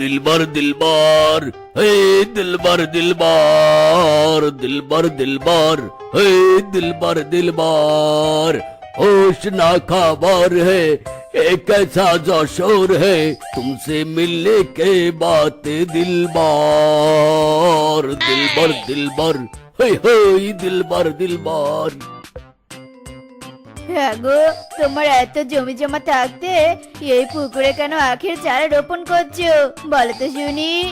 दिलबर दिलबर, हे दिलबर दिलबर दिलबर दिलबर, हे दिलबर दिलबर। होश ना खबर है, एक ऐसा जो शोर है, तुमसे मिलने के बाद दिलबर दिलबर दिलबर, हे हे, दिलबर दिलबर। হ্যাঁ গো তোমার এত জমি জমা থাকতে এই পুকুরে কেন আখের চারা রোপণ করছ? বলো তো শুনি।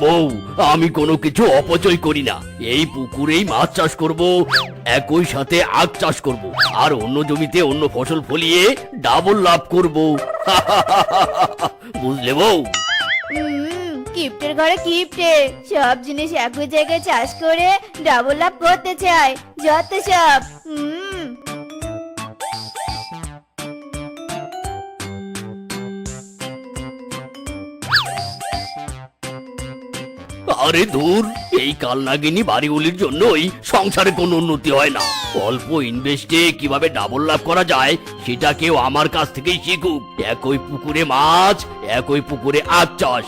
বউ আমি কোনো কিছু অপচয় করি না। এই পুকুরেই মাছ চাষ করব একই সাথে আখ চাষ করব আর অন্য জমিতে অন্য ফসল ফলিয়ে ডাবল লাভ করব। বুঝলে বউ? কিপ্টের ঘরে কিপ্টে। সব জিনিস একই জায়গায় চাষ করে ডাবল লাভ করতে চায় যত সব। আরে দূর এই কালনাগিনী বাড়িগুলির জন্যই সংসারে কোনো উন্নতি হয় না। অল্প ইনভেস্টে কীভাবে ডাবল লাভ করা যায়, সেটা কেউ আমার কাছ থেকেই শিখুক। একই পুকুরে মাছ, একই পুকুরে আখ চাষ।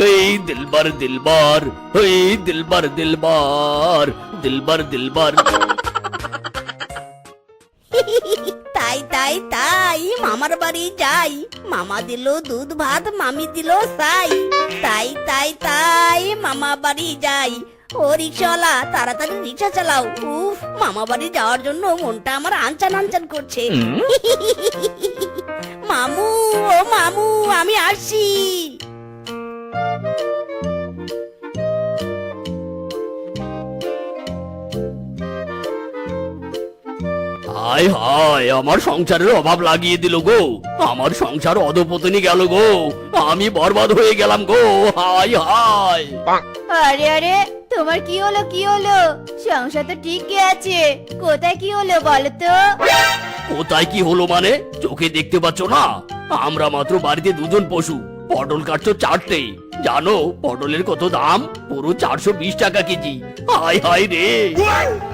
এই দিলবার দিলবার, এই দিলবার দিলবার দিলবার দিলবার। তাই তাই তাই মামার বাড়ি যাই। মামা দিল দুধ ভাত মামি দিল সাই তাই তাই তাই মামা বাড়ি যাই। ও রিক্সাওয়ালা তাড়াতাড়ি রিক্সা চালাও। উফ মামা বাড়ি যাওয়ার জন্য মনটা আমার আনচান আনচান করছে। মামু ও মামু আমি আসছি। হায় হায় আমার সংসারের অভাব লাগিয়ে দিল গো। আমার সংসার অধপতনি গেল গো। আমি বরবাদ হয়ে গেলাম গো। হায় হায়। আরে আরে তোমার কি হলো কি হলো? সংসার তো ঠিকই আছে কোথায় কি হলো বলো তো? কোথায় কি হলো মানে? চোখে দেখতে পাচ্ছ না? আমরা মাত্র বাড়িতে দুজন পশু। পটল কাটছো চারটে। জানো পটলের কত দাম? পুরো চারশো বিশ টাকা কেজি। হায় হায় রে।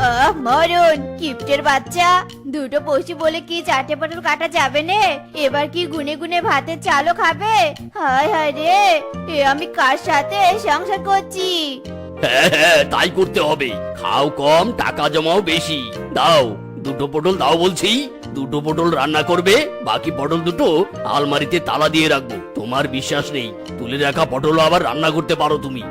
আহ মরণ কিপ্টের বাচ্চা। দুটো পশু বলে কি চারটে পটল কাটা যাবে নে? এবার কি গুনে গুনে ভাতের চালও খাবে? হায় হায় রে এ আমি কার সাথে সংসার করছি? হ্যাঁ হ্যাঁ তাই করতে হবে। খাও কম টাকা জমাও বেশি। দাও দুটো পটল দাও বলছি। দুটো পটল রান্না করবে, বাকি পটল দুটো আলমারিতে তালা দিয়ে রাখব। তোমার বিশ্বাস নেই, তুলে রাখা পটল আবার রান্না করতে পারো তুমি।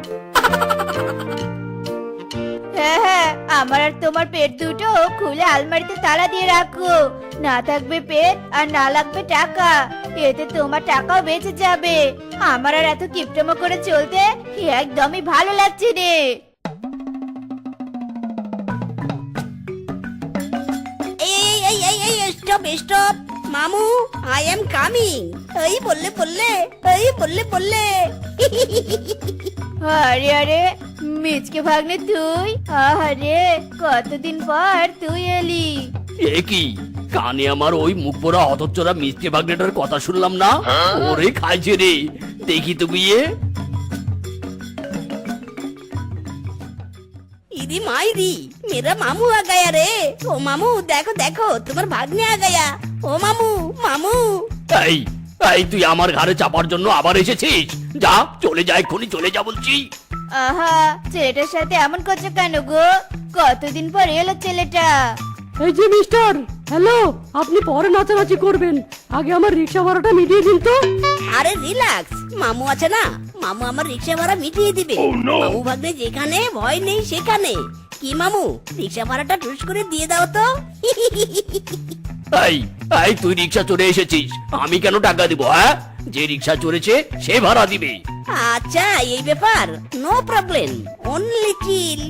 হ্যাঁ হ্যাঁ আমার আর তোমার পেট দুটো খুলে আলমারিতে তালা দিয়ে রাখো। না থাকবে পেট আর না লাগবে টাকা। এতে তোমার টাকাও বেঁচে যাবে। আমার আর এত কিপটমো করে চলতে একদমই ভালো লাগছে রে স্টপ স্টপ মামু আই এম কামিং এই বললে বললে এই বললে বললে। আরে আরে মিচকে ভাগ্নে তুই? আরে কতদিন পর তুই এলি? এ কি? কানে আমার ওই মুখ পোড়া হতচ্চরা মিষ্টি ভাগ্নেটার কথা শুনলাম না? ওরে খাইছে রে। দেখি তো বিয়ে ইদি মাইরি মেরা মামু আ গায়া রে। ও মামু দেখো দেখো তোমার ভাগ্নে আ গায়া ও মামু মামু। এই এই তুই আমার ঘাড়ে চাপার জন্য আবার এসেছিস? যা চলে যা এক্ষুনি চলে যা বলছি। আহা ছেলেটার সাথে এমন করছ কেন গো? কতদিন পর এলো ছেলেটা? এই যে মিস্টার হ্যালো আপনি পরে নাচানাচি করবেন। আগে আমার রিক্সা ভাড়াটা মিটিয়ে দিন তো। আরে রিল্যাক্স মামু আছে না? মামু আমার রিক্সা ভাড়া মিটিয়ে দিবে। মামু ভাগ্নে যেখানে ভয় নেই সেখানে। কি মামু রিক্সা ভাড়াটা টুস করে দিয়ে দাও তো। এই এই তুই রিক্সা চড়ে এসেছিস। আমি কেন টাকা দিব হ্যাঁ? যে রিক্সা চড়েছে সে ভাড়া দিবে। আচ্ছা এই ব্যাপার। নো প্রবলেম অনলি চিল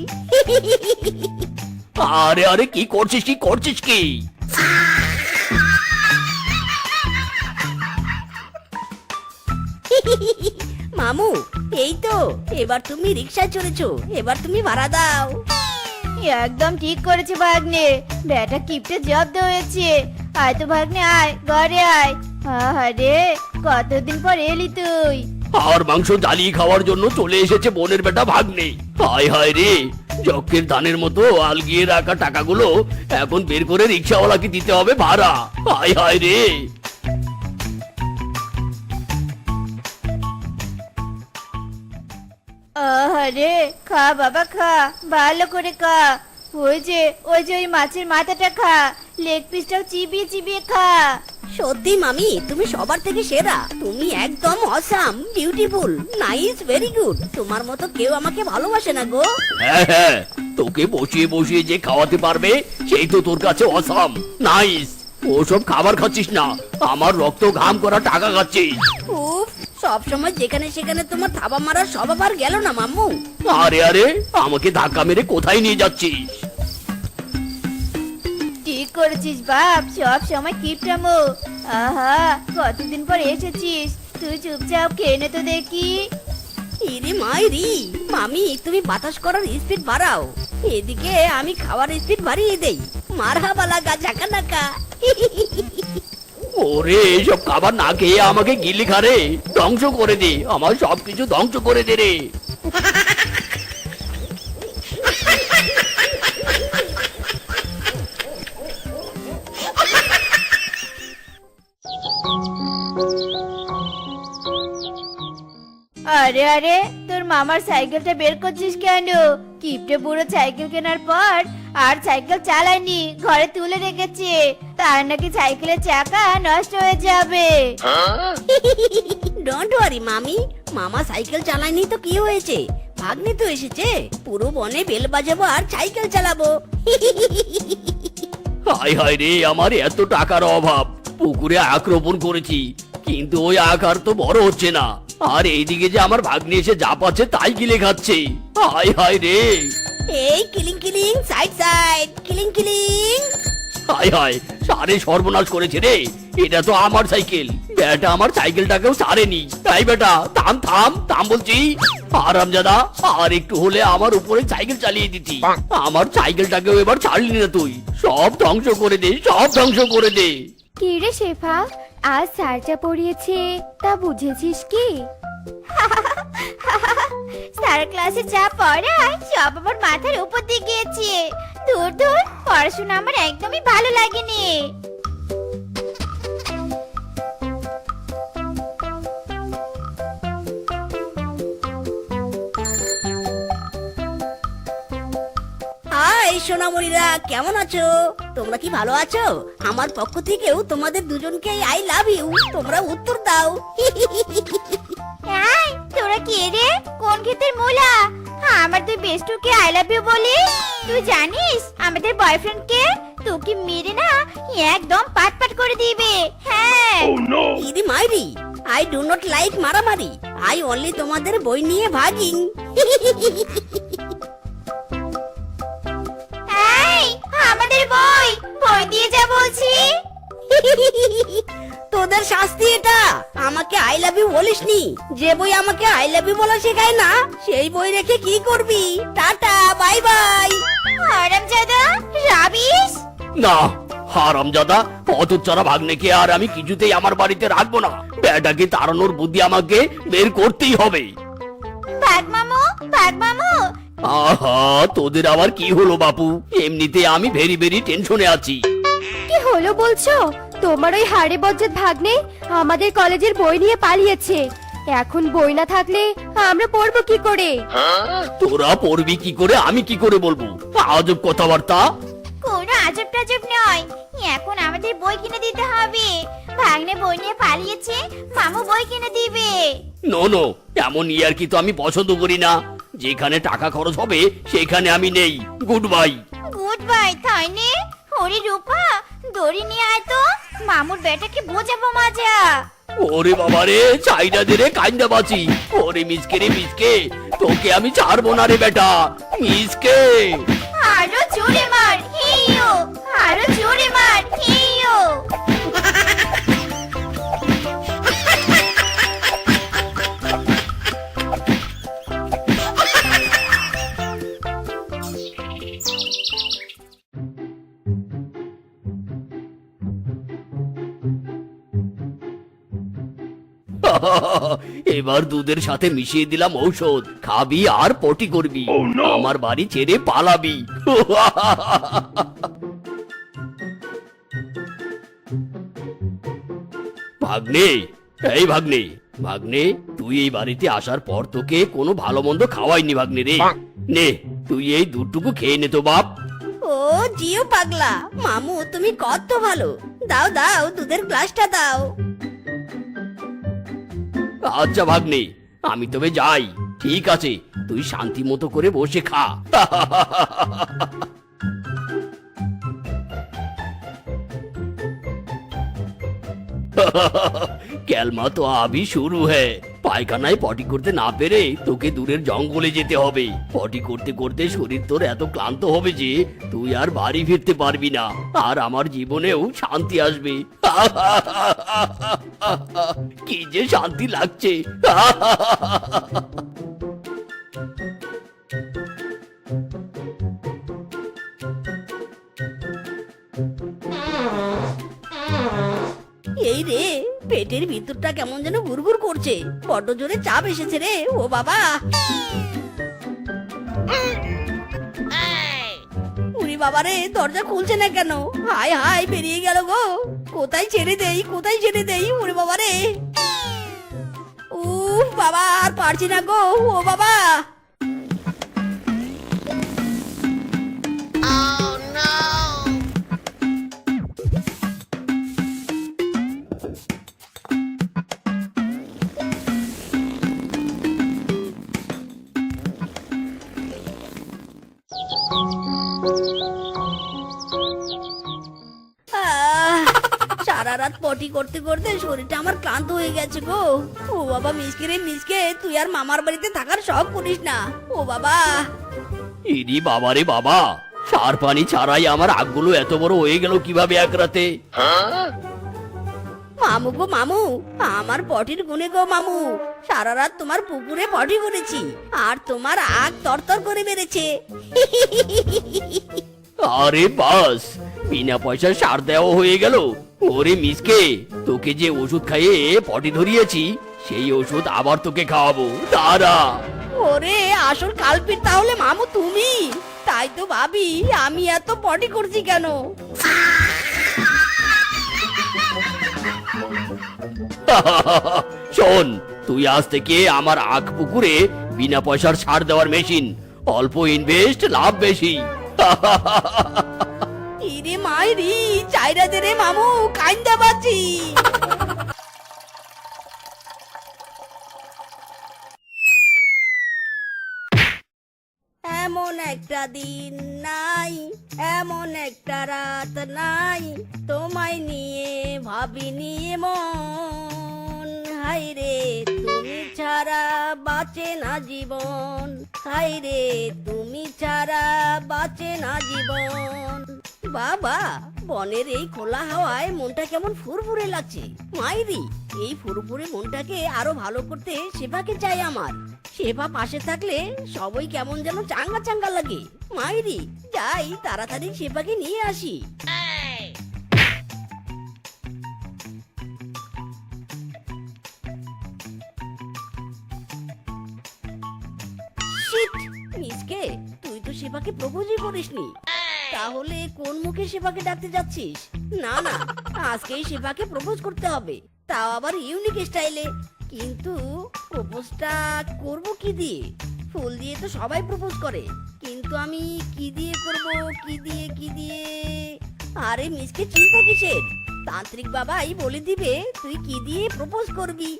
আরে আরে কি করছিস কি করছিস কি? মামু এই তো এবার তুমি রিক্সায় চড়েছো এবার তুমি ভাড়া দাও। একদম ঠিক করেছে ভাগ্নে বেটা কিপটে জব্দ হয়েছে। আয় তো ভাগ্নে আয় ঘরে আয়। আরে কতদিন পর এলি তুই? আর মাংস জ্বালিয়ে খাওয়ার জন্য চলে এসেছে বোনের বেটা ভাগ্নে। হায় হায় রে যক্ষের ধানের মতো আলগিয়ে রাখা টাকাগুলো এখন বের করে রিক্সাওয়ালাকে দিতে হবে ভাড়া। হায় হায় রে। আরে খা বাবা খা ভালো করে খা। ওই যে ওই যে ওই মাছের মাথাটা খা লেগ পিসটাও চিবিয়ে চিবিয়ে খা। সত্যি মামি তুমি সবার থেকে সেরা। তুমি একদম awesome beautiful nice very good তোমার মতো কেউ আমাকে ভালোবাসে না গো। হ্যাঁ হ্যাঁ তোকে বসিয়ে বসিয়ে যে খাওয়াতে পারবে সেই তো তোর কাছে অসাম নাইস ওসব খাবার খাচ্ছিস না আমার রক্ত ঘাম করা টাকা খাচ্ছিস। উফ সব সময় যেখানে সেখানে তোমার থাবা মারার স্বভাব আর গেল না মাম্মু। আরে আরে আমাকে ধাক্কা মেরে কোথায় নিয়ে যাচ্ছিস? ঠিক করেছিস বাপ? সব সময় কিপটামো আহা কতদিন পর এসেছিস? তুই চুপচাপ খেয়ে নে তো দেখি। ইরি মাইরি মামি তুমি বাতাস করার স্পিড বাড়াও। এদিকে আমি খাওয়ার স্পিড বাড়িয়ে দেই। মারহাবালা গা ঝাঁকা নাকা ওরে এইসব খাবার না খেয়ে আমাকে গিলি খারে। ধ্বংস করে দে, আমার সবকিছু ধ্বংস করে দে রে। আরে আরে, তোর মামার সাইকেলটা বের করছিস কেন? কিপটে বুড়ো সাইকেল কেনার পর আর সাইকেল চালায়নি ঘরে তুলে রেখেছে। তার নাকি সাইকেলের চাকা নষ্ট হয়ে যাবে। ডোন্ট ওয়ারি মামি। মামা সাইকেল চালায়নি তো কি হয়েছে? ভাগ্নে তো এসেছে। পুরো বনে বেল বাজাবো আর সাইকেল চালাবো। হায় হায় রে আমার এত টাকার অভাব। পুকুরে আক্রমণ করেছি কিন্তু ওই আকার তো বড় হচ্ছে না। আর এইদিকে যে আমার ভাগ্নে এসে যা পাচ্ছে তাই গিলে খাচ্ছে। হায় হায় রে। এই killing killing side side killing killing. হায় হায় সারে সর্বনাশ করেছে রে। এটা তো আমার সাইকেল। বেটা আমার সাইকেলটাকেও সারেনি। তাই বেটা থাম থাম থাম বলছি। আরামজাদা আর একটু হলে আমার উপরে সাইকেল চালিয়ে দিতি। আমার সাইকেলটাকেও এবার ছাড়লি না তুই। সব ধ্বংস করে দে সব ধ্বংস করে দে। কি রে শেফা আজ স্যারটা পড়িয়েছে তা বুঝেছিস কি? স্যার ক্লাসে যা পড়ায় সব আমার মাথার উপর দিয়ে গিয়েছে। দূর দূর পড়াশোনা আমার একদমই ভালো লাগেনি। সোনামণিরা, কেমন আছো? তোমরা কি ভালো আছো? আমার পক্ষ থেকেও তোমাদের দুজনকে আই লাভ ইউ তোমরা উত্তর দাও। এই তোরা কে রে? কোন ক্ষেতের মোলা? আমার তুই বেস্টুকে আই লাভ ইউ বলি। তুই জানিস আমাদের বয়ফ্রেন্ড কে? তোকে মেরে না একদম পাট পাট করে দিবে। হ্যাঁ। ইদি মাইরি আই ডু নট লাইক মারামারি। আই অনলি তোমাদের বই নিয়ে ভাগিং তোদের শাস্তি এটা। আমাকে আই লাভ ইউ বলিসনি। যে বই আমাকে আই লাভ ইউ বলা শেখায় না সেই বই রেখে কি করবি? Tata bye bye. হারামজাদা রাবিস না হারামজাদা অতচ্ছাড়া ভাগ্নেকে আর আমি কিছুতেই আমার বাড়িতে রাখব না। বেটাকে তাড়ানোর বুদ্ধি আমাকে বের করতেই হবে। ভাগ মামু ভাগ মামু। আহা তোদের আবার কি হলো বাপু? এমনিতে আমি ভেরি ভেরি টেনশনে আছি। কি হলো বলছো? তোমার ওই হাড়ে বজ্জের ভাগ্নে আমাদের কলেজের বই নিয়ে পালিয়েছে। এখন বই না থাকলে আমরা পড়ব কি করে? তোরা পড়বি কি করে? আমি কি করে বলব? আজব কথাবার্তা। কোনো আজব টাজব নয়। এখন আমাদের বই কিনে দিতে হবে। ভাগ্নে বই নিয়ে পালিয়েছে মামু বই কিনে দিবে। নো নো এমন ইয়ার কি তো আমি পছন্দ করি না। যেখানে টাকা খরচ হবে সেখানে আমি নেই। Good bye. গুড বাই তাই নে। ওরে রূপা দড়ি নিয়ে আয় তো। মামুর বেটাকে বোঝাবো মজা। ওরে বাবা রে চাইনা দে রে কাইন্দা বাঁচি ওরে মিসকে রে মিসকে তোকে আমি ছাড়বো না রে বেটা মিসকে। আরও জোরে মার হিও আরও এবার দুধের সাথে মিশিয়ে দিলাম ঔষধ। খাবি আর পটি করবি। আমার বাড়ি ছেড়ে পালাবি। ভাগ্নে এই ভাগ্নে ভাগ্নে তুই এই বাড়িতে আসার পর তোকে কোনো ভালো মন্দ খাওয়াইনি ভাগ্নে রে। নে তুই এই দুধটুকু খেয়ে নে তো বাপ। ও জিও পাগলা। মামু তুমি কত ভালো। দাও দাও দুধের গ্লাসটা দাও। আচ্ছা ভাগ্নে, আমি তবে যাই। ঠিক আছে, তুই শান্তি মতো করে বসে খা। ক্যালমা তো আবি শুরু হ্যায় পায়খানায় পটি করতে না পেরে তোকে দূরের জঙ্গলে যেতে হবে। পটি করতে করতে শরীর তোর এত ক্লান্ত হবে যে তুই আর বাড়ি ফিরতে পারবি না। আর আমার জীবনেও শান্তি আসবে। কি যে শান্তি লাগছে। পেটের ভিতরটা কেমন যেন গুড়গুড় করছে। বড্ড জোরে চাপ এসেছে রে, ও বাবা। উরি বাবা রে, দরজা খুলছে না কেন? হাই হাই বেরিয়ে গেল গো। কোথায় ছেড়ে দেই, কোথায় ছেড়ে দেই উরি বাবা রে? উফ, বাবা, আর পারছি না গো, ও বাবা। পটি করতে করতে শরীরটা আমার ক্লান্ত হয়ে গেছে গো। ও বাবা মিসকে রে মিসকে তুই আর মামার বাড়িতে থাকার শখ করিস না। ও বাবা। ইরি বাবা রে বাবা সার পানি ছাড়াই আমার আগগুলো এত বড় হয়ে গেল কীভাবে এক রাতে? মামু গো মামু আমার পটির গুনে গো মামু। সারা রাত তোমার পুকুরে পটি করেছি আর তোমার আগ তরতর করে বেড়েছে আরে বাস বিনা পয়সা সার দেওয়া হয়ে গেল। ওরে মিসকে তোকে যে ওষুধ খাইয়ে পটি ধরিয়েছি সেই ওষুধ আবার তোকে খাওয়াবো। দাঁড়া। ওরে আসল কালপিট তাহলে মামু তুমি? তাই তো ভাবি আমি এত পটি করছি কেন? শোন তুই আজ থেকে আমার আখ পুকুরে বিনা পয়সার সার দেওয়ার মেশিন অল্প ইনভেস্ট লাভ বেশি। ইরে মাইরি চাইরা দে রে মামু, কাইন্দা বাচ্ছি এমন একটা দিন নাই, এমন একটা রাত নাই, তোমায় নিয়ে ভাবিনি মন। হাই রে, তুমি ছাড়া বাঁচে না জীবন। হাই রে, তুমি ছাড়া বাঁচে না জীবন। বাবা, বনের এই খোলা হাওয়ায় মনটা কেমন ফুরফুরে লাগছে। মাইরি, এই ফুরফুরে মনটাকে আরও ভালো করতে সেবাকে চাই আমার। সেবা পাশে থাকলে সবই কেমন যেন চাঙ্গা চাঙ্গা লাগে। মাইরি, যাই তাড়াতাড়ি সেবাকে নিয়ে আসি। সেবাকে প্রপোজই করিসনি তাহলে কোন মুখে সেবাকে ডাকতে যাচ্ছিস? না না, আজকেই সেবাকে প্রপোজ করতে হবে। তাও আবার ইউনিক স্টাইলে কিন্তু প্রপোজটা করব কি দিয়ে? ফুল দিয়ে তো সবাই প্রপোজ করে। কিন্তু আমি কি দিয়ে করব, কি দিয়ে কি দিয়ে? আরে, মিসকে চিন্তা কিসের? তান্ত্রিক বাবাই বলে দিবে, তুই কি দিয়ে প্রপোজ করবি?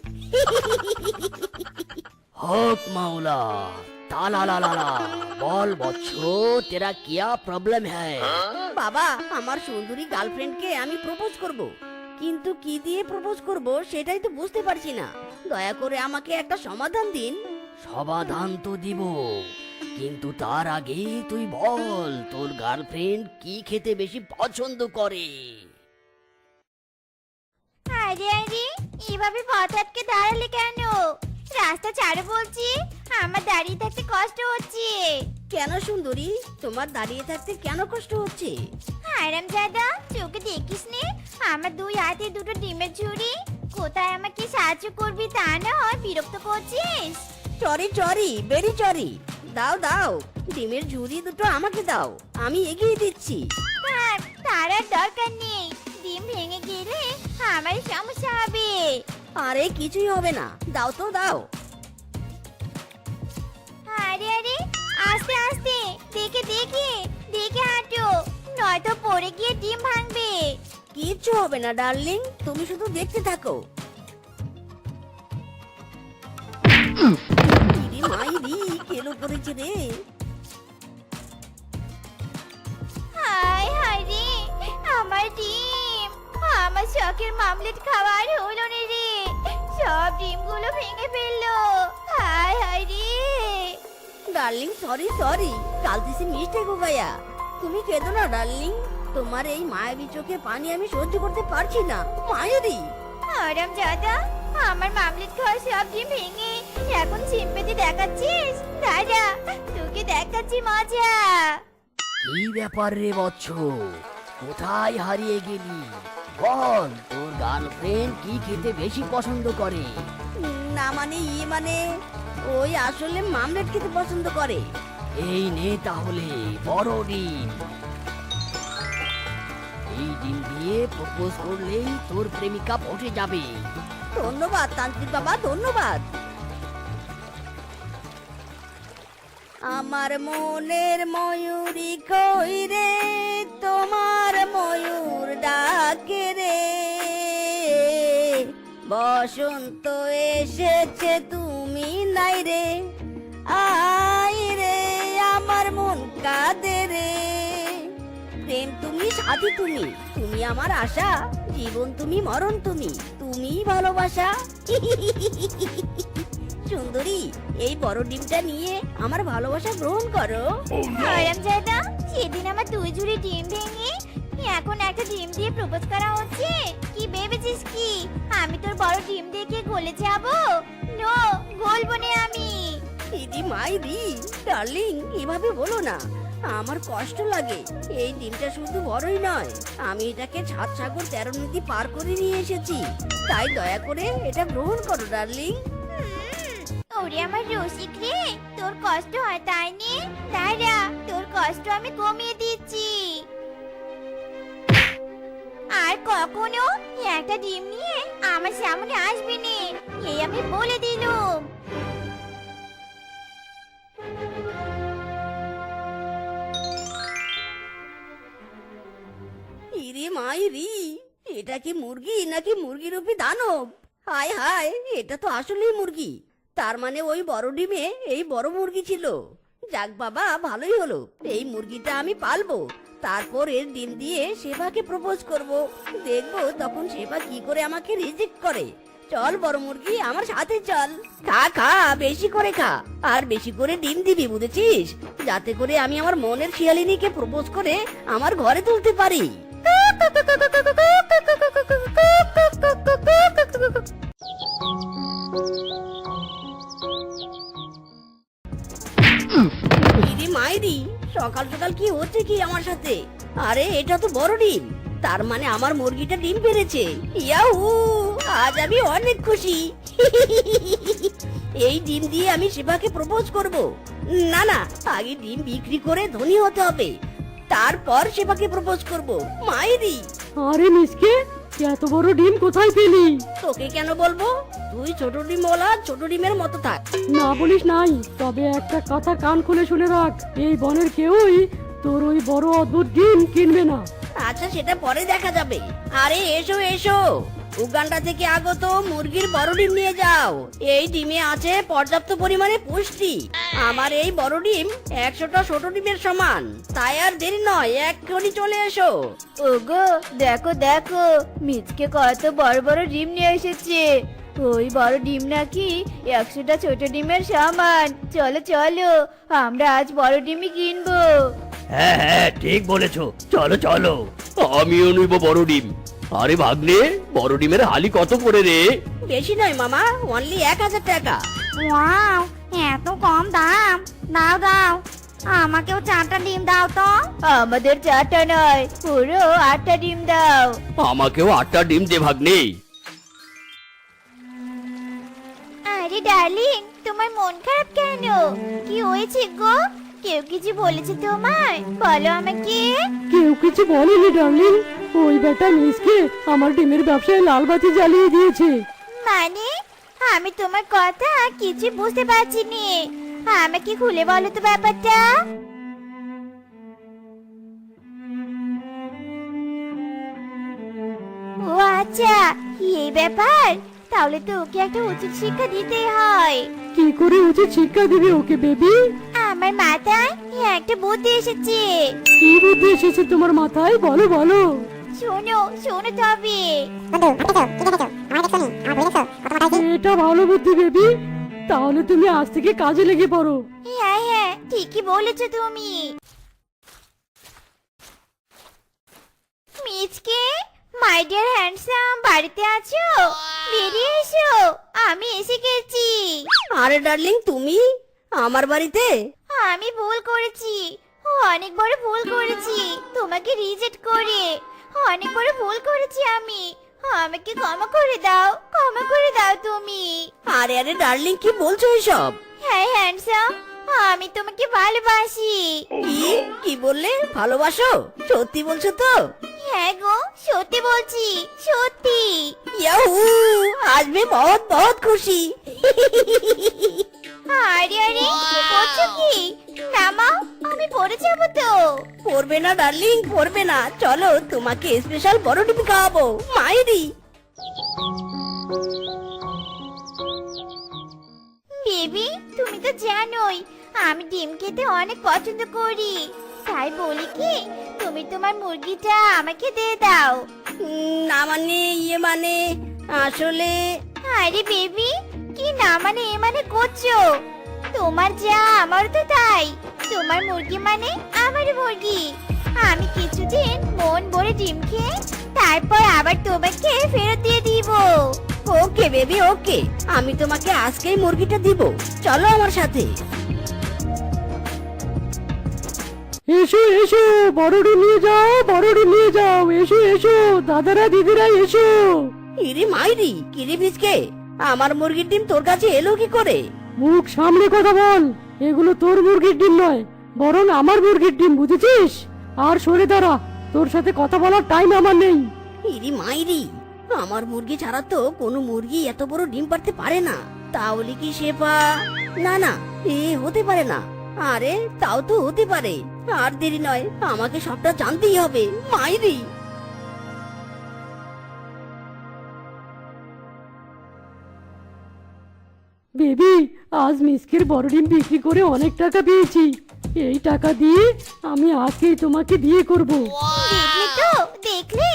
হক মাওলা। তালা লা লা লা বল বৎস তেরা কিয়া প্রবলেম হ্যায়? বাবা আমার সুন্দরী গার্লফ্রেন্ডকে আমি প্রপোজ করব। কিন্তু কি দিয়ে প্রপোজ করব সেটাই তো বুঝতে পারছি না। দয়া করে আমাকে একটা সমাধান দিন। সমাধান তো দিব। কিন্তু তার আগে তুই বল তোর গার্লফ্রেন্ড কি খেতে বেশি পছন্দ করে? আরে আরে এভাবে পথ আটকে দাঁড়ালে কেন? রাস্তা ছাড়ো বলছি। আমার দাঁড়িয়ে থাকতে কষ্ট হচ্ছে। কেন সুন্দরী? তোমার দাঁড়িয়ে থাকতে কেন কষ্ট হচ্ছে? আরাম দাদা চোখে দেখিস নে। আমার দুই হাতে দুটো ডিমের ঝুড়ি। কোথায় আমাকে সাহায্য করবি তা না হয় বিরক্ত করছিস? চরি চরি বেরি চরি। দাও দাও ডিমের ঝুড়ি দুটো আমাকে দাও। আমি এগিয়ে দিচ্ছি। তার আর দরকার নেই। ডিম ভেঙে গেলে আমার সমস্যা হবে। আরে কিছুই হবে না। দাও তো দাও। আরে আরে আস্তে আস্তে দেখে দেখে দেখে হাঁটো নয়তো পড়ে গিয়ে ডিম ভাঙবে। কিচ্ছু হবে না ডার্লিং তুমি শুধু দেখতে থাকো। মাইরি কেলো করেছে রে। হাই হাই রে আমার ডিম। আমার শখের মামলেট খাবার হলো না রে। ভেঙে ফেলল। হাই হাই রে। ডার্লিং সরি সরি কালতিসি মিস্টেক হো গায়া তুমি কেঁদো না ডার্লিং তোমার এই মায়াবী চোখে পানি আমি সহ্য করতে পারছি না। মায়েরি আরাম দাদা আমার মামলেট খাওয়া সব ডিম ভেঙে? এখন চিম্পেতে দেখাচ্ছিস? দাদা তোকে দেখাচ্ছি মজা। কি ব্যাপার রে বচ্চ কোথায় হারিয়ে গেলি? বল তোর গার্লফ্রেন্ড কি খেতে বেশি পছন্দ করে? না মানে ই মানে ওই আসলে মামলেট খেতে পছন্দ করে। এই নে তাহলে বড় ডিম। এই ডিম দিয়ে প্রপোজ করলেই তোর প্রেমিকা পটে যাবে। ধন্যবাদ তান্ত্রিক বাবা ধন্যবাদ। আমার মনের ময়ূরী কই রে? তোমার ময়ূর ডাকে রে। বসন্ত এসেছে, তুমি নাই রে। আই রে, আমার মন কাঁদে রে। প্রেম তুমি সাথী তুমি তুমি আমার আশা। জীবন তুমি, মরণ তুমি তুমি ভালোবাসা। সুন্দরী এই বড় ডিমটা নিয়ে আমার ভালোবাসা গ্রহণ করো। আরাম দাদা সেদিন আমার দুই ঝুড়ি ডিম ভেঙে এখন একটা ডিম দিয়ে প্রপোজ করা হচ্ছে। কি ভেবেছিস কি? আমি তোর বড় ডিম দেখে গলে যাব? নো গলবো না আমি। ইদি মাইদি ডার্লিং এভাবে বলো না। আমার কষ্ট লাগে এই ডিমটা শুধু বড়ই নয়। আমি এটাকে ছাদ সাগর তেরো নদী পার করে নিয়ে এসেছি। তাই দয়া করে এটা গ্রহণ করো ডার্লিং। ওরে আমার রসিক রে তোর কষ্ট হয়, তাই নে? দাঁড়া, তোর কষ্ট আমি কমিয়ে দিচ্ছি। আর কখনো একটা ডিম নিয়ে আমার সামনে আসবি নে? এই আমি বলে দিলুম। ইরে মাইরি এটা কি মুরগি নাকি মুরগি রূপী দানব? হায় হায়, এটা তো আসলেই মুরগি। তার মানে ওই বড় ডিমে এই বড় মুরগি ছিল। যাক বাবা, ভালোই হলো। এই মুরগিটা আমি পালবো। তারপর এর ডিম দিয়ে সেবাকে প্রপোজ করব। দেখব তখন সেবা কি করে আমাকে রিজেক্ট করে। চল বড় মুরগি, আমার সাথে চল। খা খা, বেশি করে খা। আর বেশি করে ডিম দিবি, বুঝেছিস? যাতে করে আমি আমার মনের শিয়ালিনীকে প্রপোজ করে আমার ঘরে তুলতে পারি। সকাল সকাল কি হচ্ছে কি আমার সাথে? আরে, এটা তো বড় ডিম। তার মানে আমার মুরগিটা ডিম পেরেছে। ইয়াহু, আজ আমি অনেক খুশি। এই ডিম দিয়ে আমি শিবাকে প্রপোজ করব। না না, আগে ডিম বিক্রি করে ধনী হতে হবে। তারপর শিবাকে প্রপোজ করব। মাইরি। আরে মিসকে এত বড় ডিম কোথায় পেলি? তোকে কেন বলব? তুই ছোট ডিম বলা ছোট ডিমের মতো থাক। না বলিস নাই তবে একটা কথা কান খুলে শুনে রাখ। এই বনের কেউই তোর ওই বড় অদ্ভুত ডিম কিনবে না। আচ্ছা সেটা পরে দেখা যাবে। আরে এসো এসো। উগান্ডা থেকে আগত মুরগির বড় ডিম নিয়ে যাও। এই ডিমে আছে পর্যাপ্ত পরিমাণে পুষ্টি। আমার এই বড় ডিম একশোটা ছোট ডিমের সমান। তাই আর দেরি নয় এক্ষুনি চলে এসো। ওগো দেখো দেখো মিচকে কত বড় বড় ডিম নিয়ে এসেছে। ওই বড় ডিম নাকি একশোটা ছোট ডিমের সমান। চলো চলো আমরা আজ বড় ডিমই কিনবো। হ্যাঁ হ্যাঁ ঠিক বলেছ। চলো চলো। আমিও নিব বড় ডিম। আরে ভাগ্নে বড় ডিমের হালি কত করে রে? বেশি নয় মামা অনলি এক হাজার টাকা। ওয়াও এত কম দাম। দাও দাও। আমাকেও চারটা ডিম দাও তো। আমাদের চারটা নয় পুরো আটটা ডিম দাও। আমাকেও আটটা ডিম দে ভাগ্নে। আরে ডার্লিং তোমার মন খারাপ কেন? কি হয়েছে গো? কেউ কিছু বলেছে তোমায়? বলো আমাকে। কেউ কিছু বলেনি ডার্লিং। ওই বেটা মিসকে আমার ডিমের ব্যবসায় লাল বাতি জ্বালিয়ে দিয়েছে। মানে? আমি তোমার কথা কিছু বুঝতে পারছি নি আমাকে খুলে বলো তো ব্যাপারটা। ও আচ্ছা এই ব্যাপার? তাহলে তো ওকে একটা উচিত শিক্ষা দিতেই হয়। কি করে উচিত শিক্ষা দিবে ওকে বেবি? আমার মাথায় একটা বুদ্ধি এসেছে। কি বুদ্ধি এসেছে তোমার মাথায়? বলো বলো। শোনো শোনো তবে। এটা ভালো বুদ্ধি বেবি। তাহলে তুমি আজ থেকে কাজে লেগে পড়ো। হ্যাঁ হ্যাঁ ঠিকই বলেছ তুমি। মিচকে মাই ডিয়ার হ্যান্ডসাম বাড়িতে আছো? বেরিয়ে এসো আমি এসে গেছি। আরে ডার্লিং তুমি? আমার বাড়িতে? আমি ভুল করেছি। অনেক বড় ভুল করেছি। তোমাকে রিজেক্ট করে। অনেক বড় ভুল করেছি আমি। আমাকে ক্ষমা করে দাও। ক্ষমা করে দাও তুমি। আরে আরে ডার্লিং কি বলছো এসব? হ্যাঁ হ্যান্ডসাম আমি তোমাকে ভালোবাসি। কি? কি বললে? ভালোবাসো? সত্যি বলছো তো? হ্যাঁ গো সত্যি বলছি। সত্যি। ইয়াহু! আজ মে বহুত বহুত খুশি। আরে আরে কি করছ কি? নামাও আমি পড়ে যাব তো। পড়বে না ডার্লিং পড়বে না। চলো তোমাকে স্পেশাল বড় টিপি খাওয়াবো। মাইরি। বেবি তুমি তো জানোই আমি ডিম খেতে অনেক পছন্দ করি। তাই বলি কি তুমি তোমার মুরগিটা আমাকে দিয়ে দাও। না মানে ইয়ে মানে আসলে আরে বেবি না মানে এ মানে করছ তোমার যা আমার তো তাই। তোমার মুরগি মানে আমার মুরগি। আমি কিছুদিন মন ভরে ডিম খেয়ে তারপর আবার তোমাকে ফেরত দিয়ে দিব। Okay baby okay. আমি তোমাকে আজকেই মুরগিটা দিব। চলো আমার সাথে। এসো এসো বড়ডি নিয়ে যাও বড়ডি নিয়ে যাও। এসো এসো দাদারা দিদিরা এসো। ইরি মাইরি কিরি ভিজকে? আমার মুরগির ডিম তোর কাছে এলো কি করে? মুখ সামনে কথা বল। এগুলো তোর মুরগির ডিম নয় বরং আমার মুরগির ডিম বুঝেছিস? আর সরে দাঁড়া তোর সাথে কথা বলার টাইম আমার নেই। ইরি মাইরি আমার মুরগি ছাড়া তো কোনো মুরগি এত বড় ডিম পারতে পারে না। তাহলে কি শেফা না না এ হতে পারে না। আরে তাও তো হতে পারে। আর দেরি নয় আমাকে সবটা জানতেই হবে মাইরি। বেবি আজ মিসকের বড় ডিম বিক্রি করে অনেক টাকা পেয়েছি এই টাকা দিয়ে আমি আজকেই তোমাকে বিয়ে করব। দেখলে তো দেখলে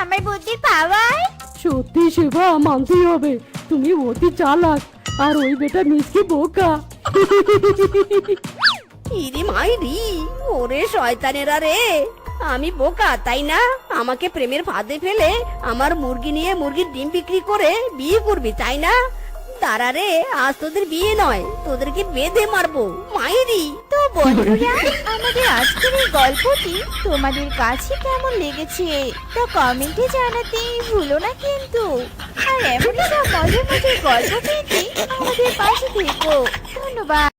আমার বুদ্ধির পাওয়ার সত্যি সেবা মানতেই হবে। তুমি অতি চালাক আর ওই বেটা মিসকে বোকা। ইরি মাইরি ওরে শয়তানেরা রে। আমি বোকা তাই না? আমাকে প্রেমের ফাঁদে ফেলে আমার মুরগি নিয়ে মুরগির ডিম বিক্রি করে বিয়ে করবি তাই না? তারা রে আজ তোদের বিয়ে নয়, তোদেরকে বেঁধে মারবো। মাইরি, তো বন্ধুরা, আমাদের আজকের এই গল্পটি তোমাদের কাছে কেমন লেগেছে, তা কমেন্টে জানাতে ভুলো না কিন্তু। আর এমনই সব মজার মজার গল্প পেতে আমাদের পাশে থেকো। ধন্যবাদ।